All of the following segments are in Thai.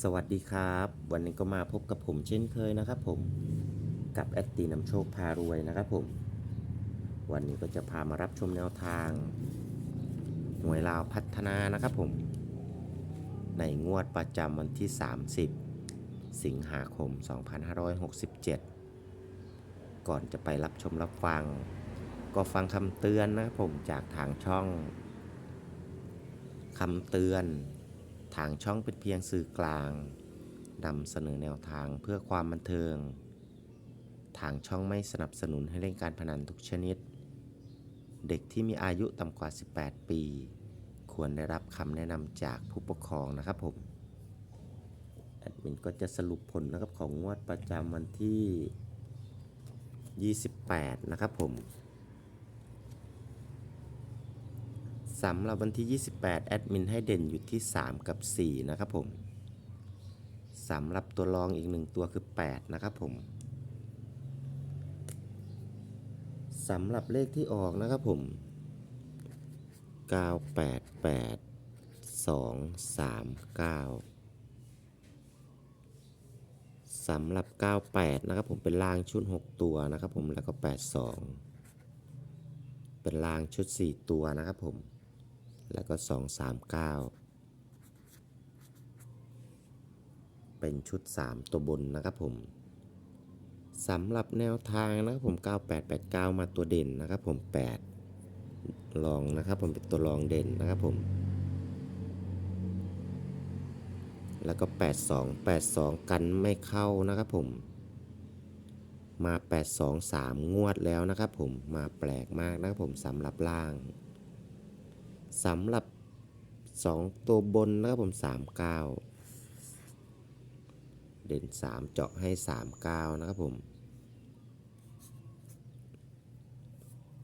สวัสดีครับ วันนี้ก็มาพบกับผมเช่นเคยนะครับผมกับแอดตีนำโชคพารวยนะครับผม วันนี้ก็จะพามารับชมแนวทาง หน่วยลาวพัฒนานะครับผม ในงวดประจำวันที่ 30 สิงหาคม 2567 ก่อนจะไปรับชมรับฟัง ก็ฟังคำเตือนนะครับผมจากทางช่องคำเตือน ทางช่องเป็นเพียงสื่อกลางนำเสนอแนวทางเพื่อความบันเทิง ทางช่องไม่สนับสนุนให้เล่นการพนันทุกชนิด เด็กที่มีอายุต่ำกว่า 18 ปี ควรได้รับคำแนะนำจากผู้ปกครองนะครับผม แอดมินก็จะสรุปผลนะครับของงวดประจำวันที่ 28 นะครับผม สำหรับวันที่ 28 แอดมินให้เด่นอยู่ที่ 3 กับ 4 นะครับผมสำหรับตัวรองอีกหนึ่งตัวคือ 8 นะครับผมสำหรับเลขที่ออกนะครับผม 988 2 3 9สำหรับ 98 นะครับผมเป็นลางชุด 6 ตัวนะครับผมแล้วก็ 82 เป็นลางชุด 4 ตัวนะครับผม แล้วก็ 239 เป็นชุด 3 ตัวบนนะครับผมสำหรับแนวทางนะครับผม 9889 มาตัวเด่นนะครับผม 8 ลองนะครับผมเป็นตัวรองเด่นนะครับผม แล้วก็ 82 82 กันไม่เข้านะครับผมมา 82 3 งวดแล้วนะครับผม มาแปลกมากนะครับผมสำหรับล่าง สำหรับ 2 ตัวบนนะครับผม 39 เด่น 3 เจาะให้ 39 นะครับผม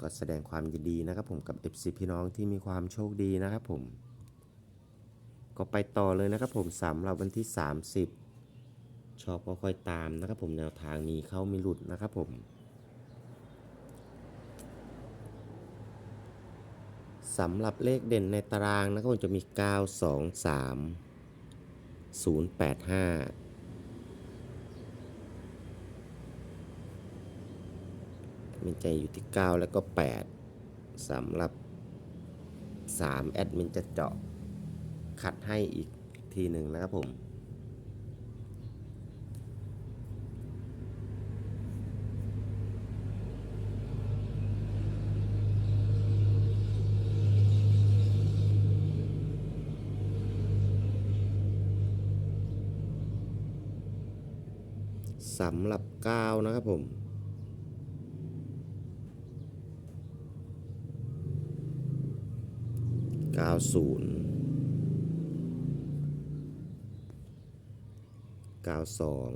ก็แสดงความยินดีนะครับผมกับ FC พี่น้องที่มีความโชคดีนะครับผม ก็ไปต่อเลยนะครับผมสำหรับวันที่ 30 ชอบก็ค่อยตามนะครับผมแนวทางมีเข้ามีหลุดนะครับผม สำหรับเลขเด่นในตารางนะครับผมจะมี 9 2 3 0 8 5มินใจอยู่ที่ 9 แล้วก็ 8สำหรับ 3 แอดมินจะเจาะ คัดให้อีกทีหนึ่งนะครับผม สำหรับ9นะครับผมเก้าศูนย์เก้าสอง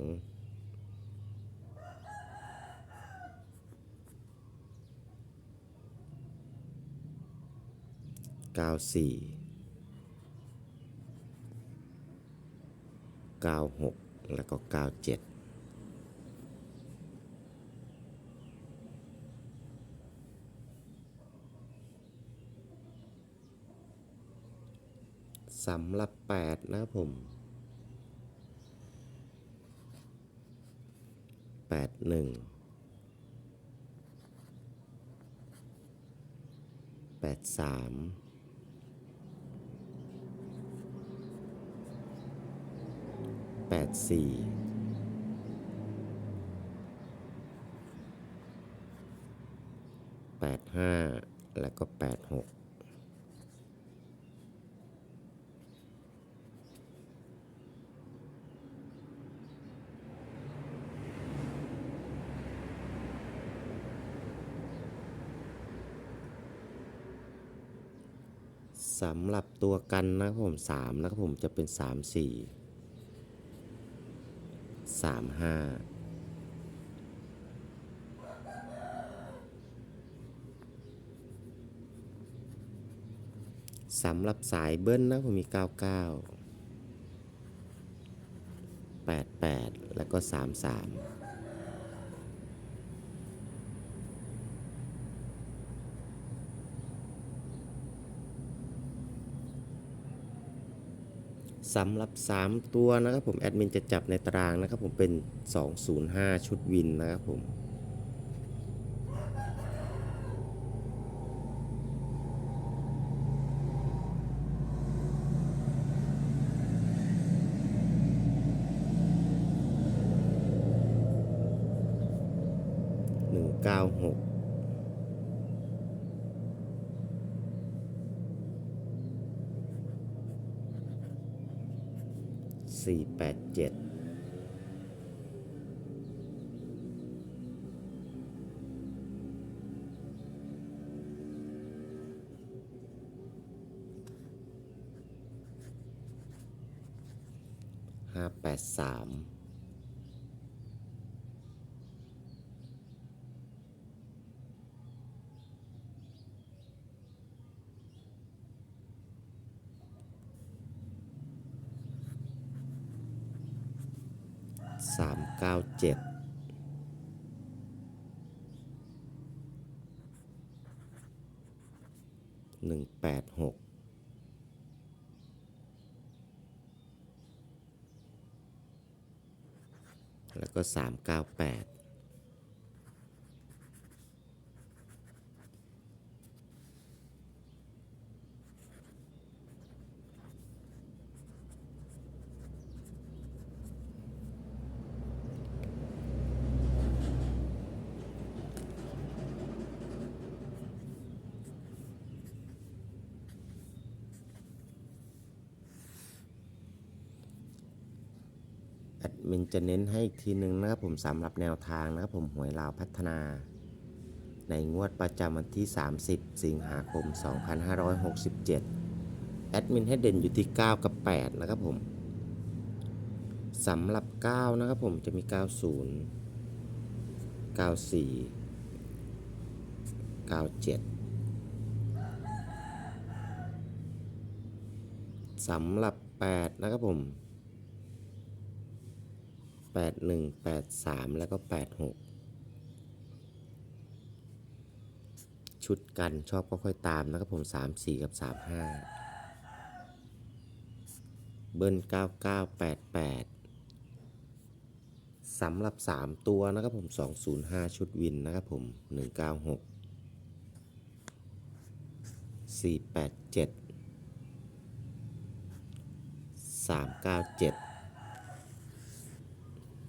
เก้าสี่เก้าหกแล้วก็เก้าเจ็ด สำหรับ 8 นะครับผม 8 1 8 3 8 4 8 5 แล้วก็ 8 6 สำหรับตัวกันนะครับผมสามนะครับผมจะเป็นสสามี่สามห้าสำหรับสายเบิ้ลนะผมมี 99 88 แล้วก็ 33 สำหรับ 3 ตัวนะครับผมแอดมินจะจับในตารางนะครับผมเป็น 205 ชุดวินนะครับผมหนึ่งเก้าหก สี่แปดเจ็ดห้าแปดสาม สามเก้าเจ็ดหนึ่งแปดหกแล้วก็สามเก้าแปด แอดมินจะเน้นให้อีกทีหนึ่งนะครับผมสำหรับแนวทางนะครับผมหวยลาวพัฒนา ในงวดประจำวันที่ 30 สิงหาคม 2567 แอดมินให้เด่นอยู่ที่ 9 กับ 8 นะครับผมสำหรับ 9 นะครับผมจะมี 90 94 97สำหรับ 8 นะครับผม 81 83 แล้วก็ 86 ชุดกันชอบก็ค่อยตามนะครับผม 3 4 กับ 35 เบิ้ล 9988 สำหรับ 3 ตัวนะครับผม 205 ชุดวินนะครับผม 196 487 397